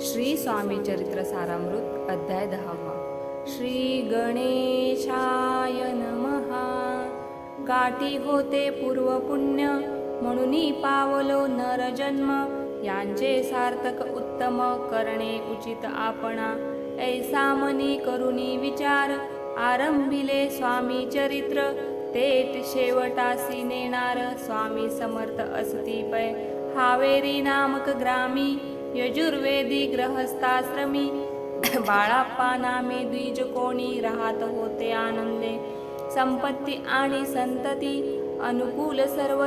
श्री स्वामी चरित्र सारामृत अध्याय दहावा. श्री गणेशाय नमहा गाठी होते पूर्व पुण्य म्हणून पावलो नर जन्म. यांचे सार्थक उत्तम करणे उचित आपणा. ऐसा मनी करुणी विचार आरंभिले स्वामी चरित्र. तेट शेवटासी नेणार स्वामी समर्थ असती पै हावेरी नामक ग्रामी यजुर्वेदी ग्रहस्थाश्रमी बाळाप्पा नामे द्विज कोणी राहत होते आनंदे। संपत्ती आणि संतती अनुकूल सर्व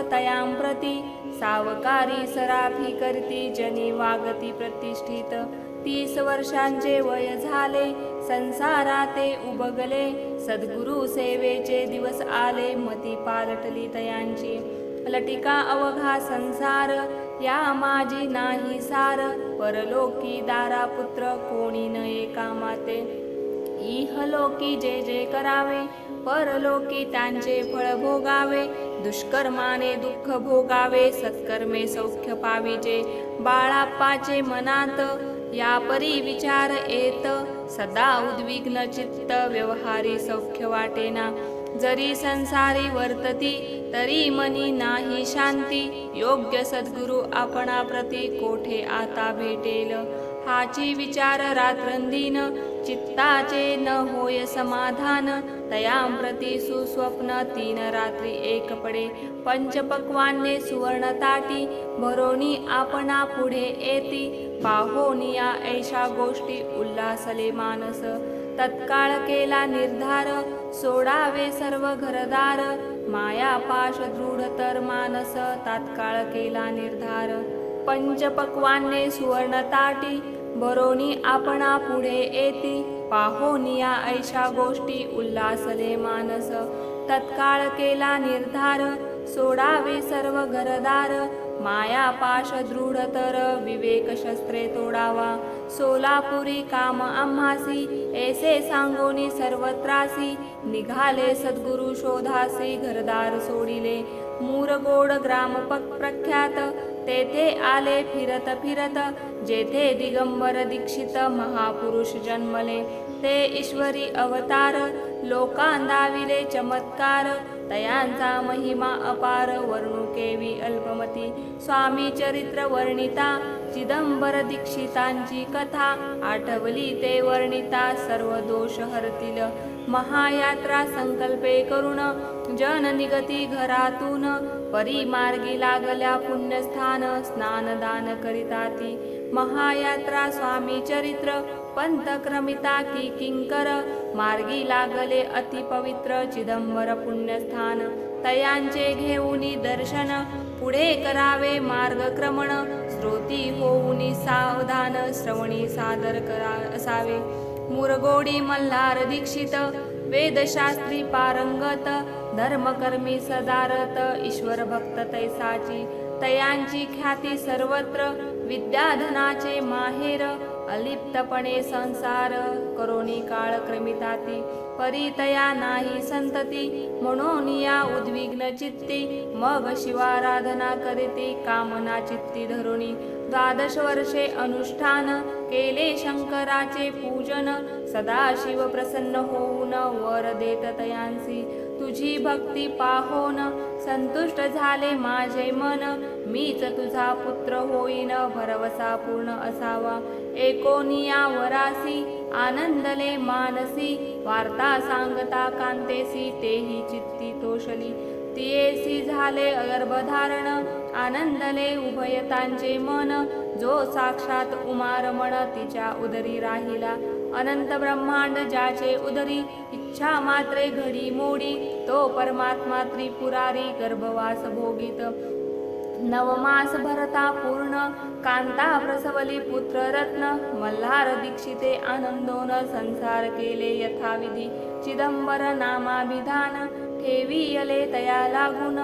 प्रति। सावकारी सराफी करती जनी वागती प्रतिष्ठित। तीस वर्षांचे वय झाले संसाराते उबगले। सद्गुरु सेवेचे दिवस आले मती पालटली तयांची। लटिका अवघा संसार या माझी नाही सार. परलोकी दारा पुत्र कोणी न एका माते इहलोकी जे जे करावे परलोकी त्यांचे फळ भोगावे. दुष्कर्माने दुःख भोगावे सत्कर्मे सौख्य पाविजे. बाळाप्पाचे मनात या परी विचार येत. सदा उद्विग्न चित्त व्यवहारी सौख्य वाटेना. जरी संसारी वर्तती तरी मनी नाही शांती. योग्य सद्गुरु आपणा प्रती कोठे आता भेटेल? हाची विचार रात्रंदीन चित्ताचे न होय समाधान. तयां प्रती सुस्वप्न तीन रात्री एक पडे. पंचपक्वान्ने सुवर्ण ताटी भरोनी आपणा पुढे येती. पाहोनिया ऐशा गोष्टी उल्हासले मानस. तत्काळ केला निर्धार सोडावे सर्व घरदार. मायापाश दृढ तर मानस तात्काळ केला निर्धार. पंचपक्वान्ने सुवर्ण ताटी बरोनी आपणा पुढे येती. पाहोनिया ऐशा गोष्टी उल्हासले मानस. तत्काळ केला निर्धार सोडावे सर्व घरदार. माया पाश दृढ तर विवेक शस्त्रे तोडावा. सोलापुरी काम आम्हासी ऐसे सांगोनी सर्वत्रासी. निघाले सद्गुरु शोधासी घरदार सोडिले. मूरगोड ग्राम पक प्रख्यात तेथे आले फिरत फिरत. जेथे दिगंबर दीक्षित महापुरुष जन्मले. ते ईश्वरी अवतार लोकांदाविले चमत्कार. तयांचा महिमा अपार वर्णुकेवी अल्पमती. स्वामी चरित्र वर्णिता चिदंबर दीक्षितांची कथा. आठवली ते वर्णिता सर्व दोष हरतील. महायात्रा संकल्पे करून जन निगती घरातून. परिमार्गी लागल्या पुण्यस्थान स्नानदान करिताती. महायात्रा स्वामी चरित्र पंत क्रमिता की किंकर मार्गी लागले अतिपवित्र चिदंबर पुण्यस्थान. तयांचे घेऊनी दर्शन पुढे करावे मार्गक्रमण. श्रोती होऊनी सावधान श्रवणी सादर करा असावे. मुरगोडी मल्हार दीक्षित वेदशास्त्री पारंगत. धर्मकर्मी सदारत ईश्वर भक्त तैसाची. तयांची ख्याती सर्वत्र विद्याधनाचे माहेर. अलिप्तपणे संसार करोनी काळ क्रमिताती परितया नाही संतती म्हणून या उद्विग्न चित्ती मग शिवाराधना करीती कामना चित्ती धरुणी द्वादश वर्षे अनुष्ठान केले शंकराचे पूजन सदाशिव प्रसन्न होऊन वर देत तयांसी. तुझी भक्ती पाहोन संतुष्ट झाले माझे मन. मीच तुझा पुत्र होईन भरवसा पूर्ण असावा. एकोनिया वरासी आनंदले मानसी. वार्ता सांगता कांतेसी तेही चित्ती तोषली. तियेसी झाले गर्भधारण आनंदले उभयतांचे मन. जो साक्षात उमारमण तिच्या उदरी राहिला. अनंत ब्रह्मांड ज्याचे उदरी इच्छा मात्रे घडी मोडी तो परमात्मा त्रिपुरारी गर्भवास भोगीत. नवमास भरता पूर्ण कांता प्रसवली पुत्र रत्न मल्हार दीक्षिते आनंदोन संसार केले यथाविधी. चिदंबर नामाभिधान ठेवियले तया लागून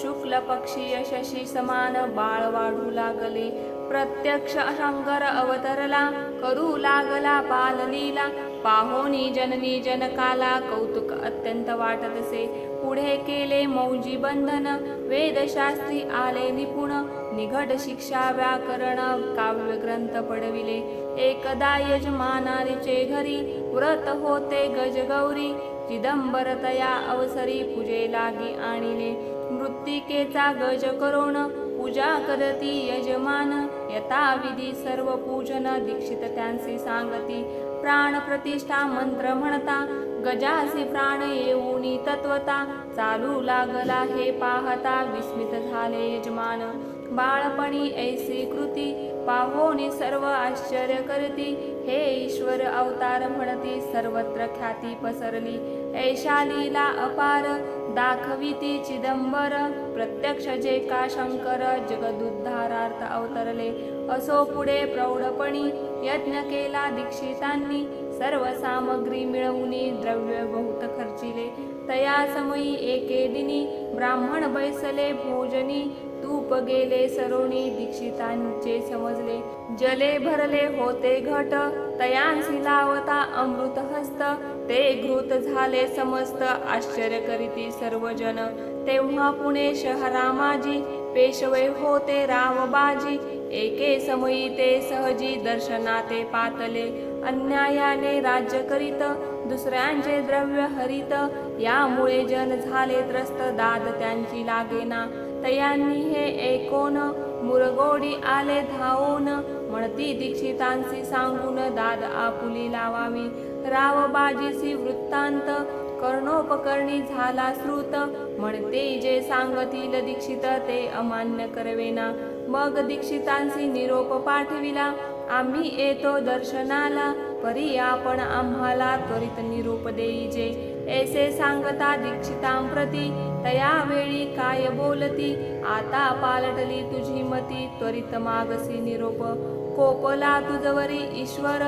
शुक्ल पक्षीय शशी समान बाळ वाढू लागले. प्रत्यक्ष शंकर अवतरला करू लागला बाललीला पाहोनी जननी जनकाला कौतुक अत्यंत वाटतसे पुढे केले मौजी बंधन वेदशास्त्री आले निपुण. निघट शिक्षा व्याकरण काव्य ग्रंथ पडविले एकदा यजमानारीचे घरी व्रत होते गजगौरी. चिदंबरतया अवसरी पूजे लागी आणिले मृत्तिकेचा गज करोण पूजा करती यजमान. यथाविधी सर्व पूजन दीक्षित त्यांची सांगती प्राण प्रतिष्ठा मंत्र म्हणता. गजासी प्राण येऊनी तत्वता चालू लागला हे पाहता विस्मित झाले यजमान. बाळपणी ऐसी कृती पाहोनी सर्व आश्चर्य करती. हे ईश्वर अवतार म्हणती सर्वत्र ख्याती पसरली. ऐशालीला अपार दाखविती चिदंबर. प्रत्यक्ष जे का शंकर जगदुद्धारार्थ अवतरले. असो पुढे प्रौढपणी यज्ञ केला दीक्षितांनी. सर्व सामग्री मिळवूनी द्रव्य बहुत खर्चिले. तया समयी एके दिनी ब्राह्मण बैसले भोजनी. तूप गेले सरोणी दीक्षितांचे समजले. जले भरले होते घट तयांसी लावता अमृत हस्त ते घृत झाले समस्त आश्चर्य करीती सर्वजन तेव्हा पुणे शहरा माझी पेशवे होते रामबाजी. एके समयी ते सहजी दर्शनाते पातले. अन्यायाने राज्य करीत दुसऱ्यांचे द्रव्य हरित. यामुळे जन झाले त्रस्त दाद त्यांची लागेना. तयांनी हे ऐकोन मुरगोडी आले धावून. म्हणती दीक्षितांशी सांगून दाद आपुली लावावी. रावबाजीसी वृत्तांत कर्णोपकरणी झाला श्रुत. म्हणते जे सांगतील दीक्षित ते अमान्य करवेना. मग दीक्षितांशी निरोप पाठविला. आम्ही येतो दर्शनाला. परी आपण आम्हाला त्वरित निरोप देईजे. ऐसे सांगता दीक्षितांप्रती तया वेळी काय बोलती? आता पालटली तुझी मती त्वरित मागसी निरोप. कोपला तुझवरी ईश्वर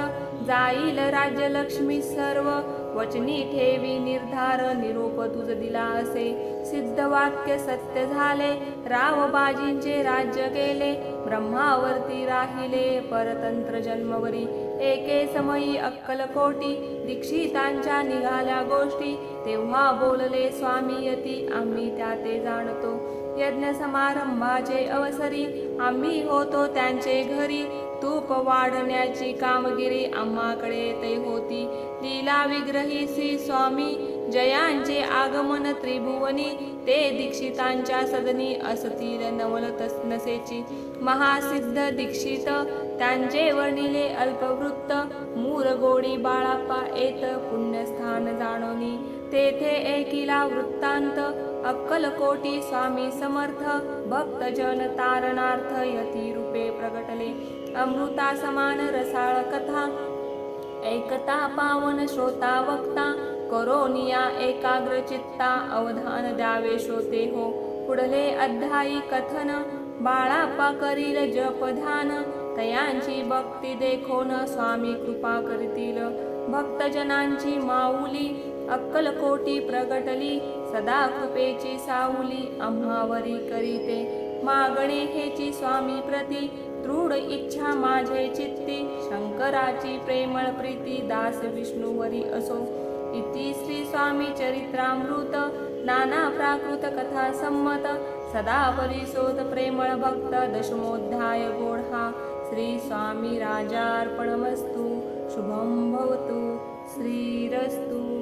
जाईल राज्यलक्ष्मी सर्व. वचनी ठेवी निर्धार निरोप तुझ दिला असे. सिद्ध वाक्य सत्य झाले रावबाजींचे राज्य केले ब्रह्मावरती राहिले परतंत्र जन्मवरी. एके समयी अक्कलकोटी दीक्षितांच्या निघाल्या गोष्टी. तेव्हा बोलले स्वामी यती आम्ही त्या ते जाणतो. यज्ञ समारंभाचे अवसरी आम्ही होतो त्यांचे घरी. तूप वाढण्याची कामगिरी आम्हाकडे ते होती. लीला विग्रही श्री स्वामी जयांचे आगमन त्रिभुवनी. ते दीक्षितांच्या सदनी असतील नवल नसेची. महासिद्ध दीक्षित त्यांचे वर्णिले अल्पवृत्त मूर गोडी बाळापा येत पुण्यस्थान जाणवली तेथे एकिला वृत्तांत अक्कलकोटी स्वामी समर्थ भक्तजन तारणार्थ यती रूपे प्रगटले. अमृता समान रसाळ कथा ऐकता पावन श्रोता वक्ता करोनिया एकाग्र चित्ता अवधान द्यावे श्रोते हो. पुढले अध्यायी कथन बाळापा करील जपधान तयांची भक्ती देखोन स्वामी कृपा करतील. भक्तजनांची माऊली अक्कलकोटी प्रगटली. सदा कृपेची साऊली आम्हावरी करीते. मागणे हेची स्वामी प्रती दृढ इच्छा माझे चित्ती. शंकराची प्रेमळ प्रीती दास विष्णुवरी असो. इति श्री स्वामी चरित्रामृत नाना प्राकृत कथा संमत. सदा परिसोत प्रेमळ भक्त दशमोध्याय गोढा श्री स्वामी राजार्पणमस्तु शुभं भवतु श्रीरस्तु।